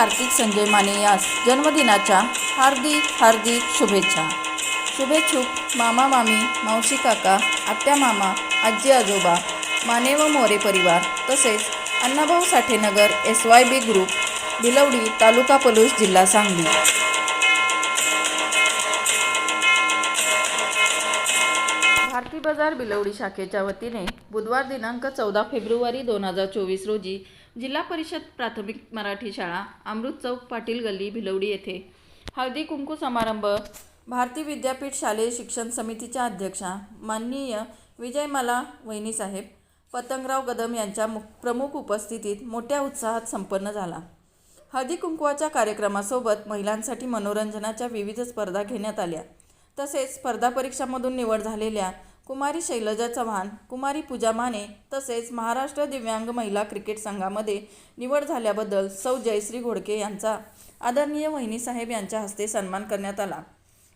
कार्तिक संजय माने यास जन्मदिनाच्या हार्दिक हार्दिक शुभेच्छा. शुभेच्छुक मामा मामी मावशी काका आत्या मामा आजी आजोबा माने व मोरे परिवार तसेच Annabhau Sathenagar S Y B group Bhilwadi तालुका पलूस जिल्हा सांगली. बाजार बिलवडी शाखेच्या वतीने बुधवार दिनांक चौदा फेब्रुवारी दोन हजार चोवीस रोजी जिल्हा परिषद प्राथमिक मराठी शाळा अमृत चौक पाटील गल्ली भिलवडी येथे हळदी कुंकू समारंभ. भारती विद्यापीठ शालेय शिक्षण समितीच्या अध्यक्षा माननीय विजयमाला वहिनीसाहेब पतंगराव कदम यांच्या प्रमुख उपस्थितीत मोठ्या उत्साहात संपन्न झाला. हळदी कुंकवाच्या कार्यक्रमासोबत महिलांसाठी मनोरंजनाच्या विविध स्पर्धा घेण्यात आल्या. तसेच स्पर्धा परीक्षामधून निवड झालेल्या कुमारी शैलजा चव्हाण कुमारी पूजा माने तसेच महाराष्ट्र दिव्यांग महिला क्रिकेट संघामध्ये निवड झाल्याबद्दल सौ जयश्री घोडके यांचा आदरणीय वहिनीसाहेब यांच्या हस्ते सन्मान करण्यात आला.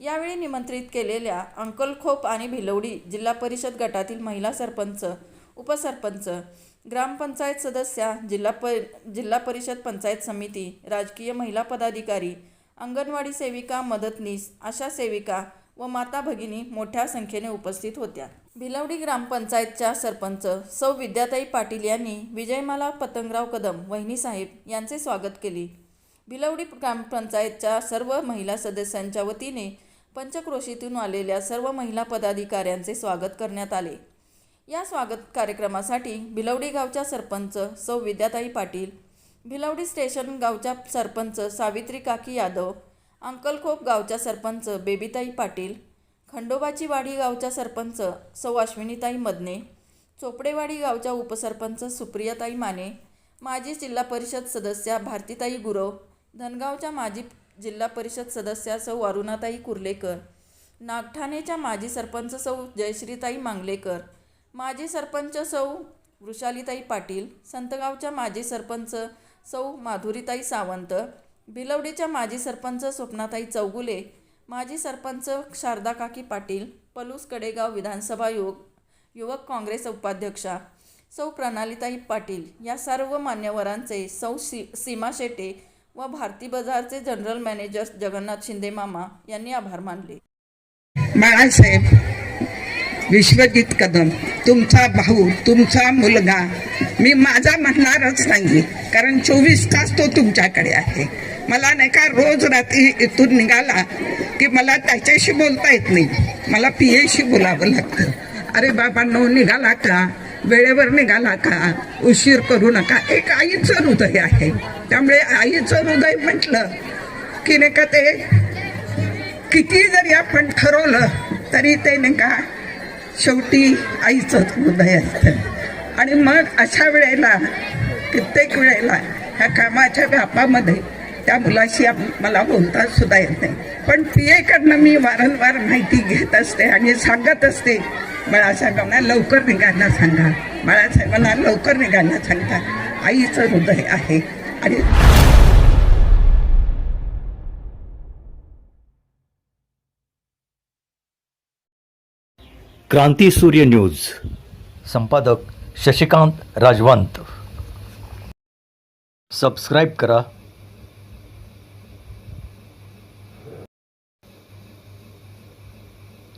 यावेळी निमंत्रित केलेल्या अंकलखोप आणि भिलवडी जिल्हा परिषद गटातील महिला सरपंच उपसरपंच ग्रामपंचायत सदस्या जिल्हा प जिल्हा परिषद पंचायत समिती राजकीय महिला पदाधिकारी अंगणवाडी सेविका मदतनीस आशा सेविका व माता भगिनी मोठ्या संख्येने उपस्थित होत्या. भिलवडी ग्रामपंचायतच्या सरपंच सौ विद्याताई पाटील यांनी विजयमाला पतंगराव कदम वहिनीसाहेब यांचे स्वागत केले. भिलवडी ग्रामपंचायतच्या सर्व महिला सदस्यांच्या वतीने पंचक्रोशीतून आलेल्या सर्व महिला पदाधिकाऱ्यांचे स्वागत करण्यात आले. या स्वागत कार्यक्रमासाठी भिलवडी गावच्या सरपंच सौ विद्याताई पाटील भिलवडी स्टेशन गावच्या सरपंच सावित्री काकी यादव अंकलखोप गावच्या सरपंच बेबीताई पाटील खंडोबाची वाडी गावच्या सरपंच सौ अश्विनीताई मदने चोपडेवाडी गावच्या उपसरपंच सुप्रियाताई माने माजी जिल्हा परिषद सदस्या भारतीताई गुरव धनगावच्या माजी जिल्हा परिषद सदस्या सौ अरुणाताई कुर्लेकर नागठाणेच्या माजी सरपंच सौ जयश्रीताई मांगलेकर माजी सरपंच सौ वृषालीताई पाटील संतगावच्या माजी सरपंच सौ माधुरीताई सावंत भिलवडीच्या माजी सरपंच स्वप्नाताई चौगुले माजी सरपंच शारदा काकी पाटील पलूस कडेगाव विधानसभा युवक युवक काँग्रेस उपाध्यक्षा सौ प्रणालीताई पाटील या सर्व मान्यवरांचे सौ सी सीमा शेटे व भारती बाजारचे जनरल मॅनेजर जगन्नाथ शिंदे मामा यांनी आभार मानले. बाळासाहेब विश्वजित कदम तुमचा भाऊ तुमचा मुलगा मी माझा म्हणणारच नाही कारण चोवीस तास तो तुमच्याकडे आहे. मला नाही का रोज रात्री इथून निघाला की मला त्याच्याशी बोलता येत नाही. मला पी एशी बोलावं लागतं. अरे बाबा नो निघाला का? वेळेवर निघाला का? उशीर करू नका. एक आईचं हृदय आहे. त्यामुळे आईचं हृदय म्हटलं की नाही का ते किती जरी आपण ठरवलं तरी ते नाही का शेवटी आईचं हृदय असतं. आणि मग अशा वेळेला कित्येक वेळेला ह्या कामाच्या व्यापामध्ये त्या मुलाशी आप- मला बोलता सुद्धा येत नाही. पण पी एकडनं मी वारंवार माहिती घेत असते आणि सांगत असते बाळासाहेबांना लवकर निघायला सांगा. बाळासाहेबांना लवकर निघायला सांगा आईचं हृदय आहे. आणि क्रांती सूर्य न्यूज. संपादक शशिकांत राजवंत. सबस्क्राईब करा.